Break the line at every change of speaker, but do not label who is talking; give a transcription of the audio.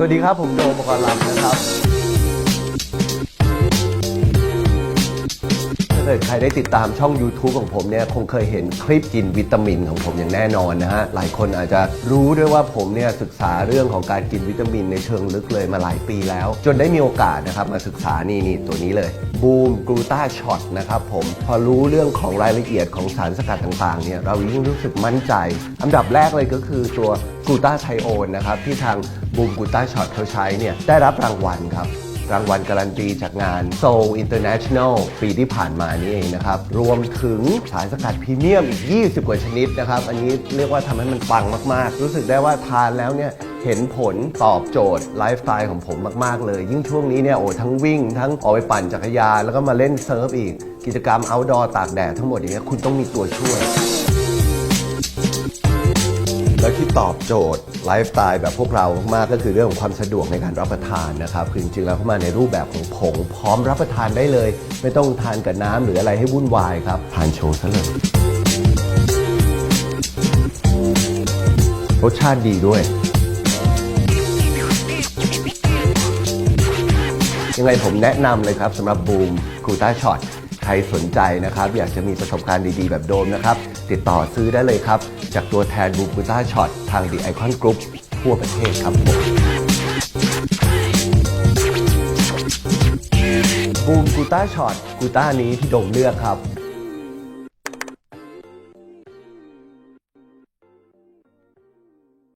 สวัสดีครับ ผมโดมกรณ์ลำนะครับถ้าเกิดใครได้ติดตามช่อง YouTube ของผมเนี่ยคงเคยเห็นคลิปกินวิตามินของผมอย่างแน่นอนนะฮะ หลายคนอาจจะรู้ด้วยว่าผมเนี่ยศึกษาเรื่องของการกินวิตามินในเชิงลึกเลยมาหลายปีแล้ว จนได้มีโอกาสนะครับมาศึกษานี่นี่ตัวนี้เลย บูมกลูตาช็อตนะครับผมพอรู้เรื่องของรายละเอียดของสารสกัดต่างๆเนี่ยเรายิ่งรู้สึกมั่นใจ อันดับแรกเลยก็คือตัวกลูตาไทโอนนะครับที่ทางบูมกลูตาช็อตเขาใช้เนี่ยได้รับรางวัลครับรางวัลการันตีจากงาน Seoul International ปีที่ผ่านมานี่เองนะครับ รวมถึงสารสกัดพรีเมียมอีก 20 กว่าชนิดนะครับ อันนี้เรียกว่าทำให้มันปังมาก ๆ รู้สึกได้ว่าทานแล้วเนี่ย เห็นผลตอบโจทย์ไลฟ์สไตล์ของผมมาก ๆ เลย ยิ่งช่วงนี้เนี่ยโอ้ทั้งวิ่ง ทั้งออกไปปั่นจักรยานแล้วก็มาเล่นเซิร์ฟอีก กิจกรรม outdoor ตากแดดทั้งหมดอย่างเงี้ยคุณต้องมีตัวช่วย แล้วที่ตอบโจทย์ไลฟ์สไตล์แบบพวกเรามากๆก็คือเรื่องของความสะดวกในการรับประทานนะครับคือจริงๆแล้วเข้ามาในรูปแบบของผงพร้อมรับประทานได้เลย ไม่ต้องทานกับน้ำหรืออะไรให้วุ่นวายครับทานโชว์ซะเลย รสชาติดีด้วย ยังไงผมแนะนำเลยครับสำหรับบูมกูต้าช็อตใครสนใจนะครับ อยากจะมีประสบการณ์ดีๆ แบบโดมนะครับ ติดต่อซื้อได้เลยครับ จากตัวแทนบูมกูต้าช็อตทาง The Icon Group ทั่วประเทศครับผมบูมกูต้าช็อตกูต้านี้ที่โดมเลือกครับ